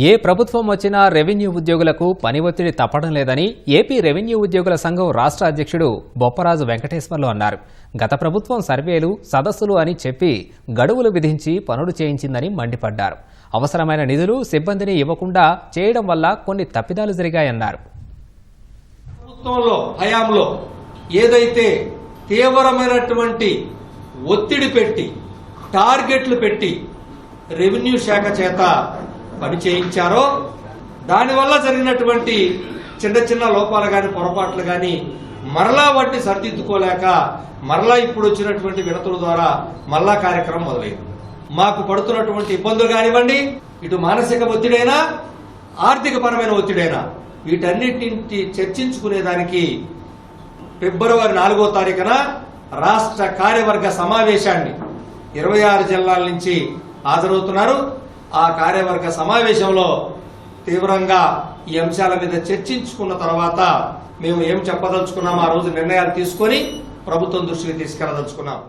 ఏ ప్రభుత్వం వచ్చినా రెవెన్యూ ఉద్యోగులకు పని ఒత్తిడి తప్పడం లేదని ఏపీ రెవెన్యూ ఉద్యోగుల సంఘం రాష్ట్ర అధ్యక్షుడు బొప్పరాజు వెంకటేశ్వర్లు అన్నారు. గత ప్రభుత్వం సర్వేలు సదస్సులు అని చెప్పి గడువులు విధించి పనులు చేయించిందని మండిపడ్డారు. అవసరమైన నిధులు సిబ్బందిని ఇవ్వకుండా చేయడం వల్ల కొన్ని తప్పిదాలు జరిగాయన్నారు. ప్రభుత్వంలో హయాంలో ఏదైతే తీవ్రమైనటువంటి ఒత్తిడి పెట్టి టార్గెట్లు పెట్టి రెవెన్యూ శాఖ చేత పని చేయించారో దానివల్ల జరిగినటువంటి చిన్న చిన్న లోపాలు కానీ పొరపాట్లు కానీ మరలా వాటిని సరిదిద్దుకోలేక మరలా ఇప్పుడు వచ్చినటువంటి వినతుల ద్వారా మరలా కార్యక్రమం మొదలైంది. మాకు పడుతున్నటువంటి ఇబ్బందులు కానివ్వండి ఇటు మానసిక ఒత్తిడైనా ఆర్థిక పరమైన ఒత్తిడైనా వీటన్నిటిని చర్చించుకునేదానికి ఫిబ్రవరి నాలుగో తారీఖున రాష్ట్ర కార్యవర్గ సమావేశాన్ని ఇరవై ఆరు జిల్లాల నుంచి హాజరవుతున్నారు. ఆ కార్యవర్గ సమావేశంలో తీవ్రంగా ఈ అంశాల మీద చర్చించుకున్న తర్వాత మేము ఏం చెప్పదలుచుకున్నాం ఆ రోజు నిర్ణయాలు తీసుకొని ప్రభుత్వం దృష్టికి తీసుకెళ్ళదలుచుకున్నాం.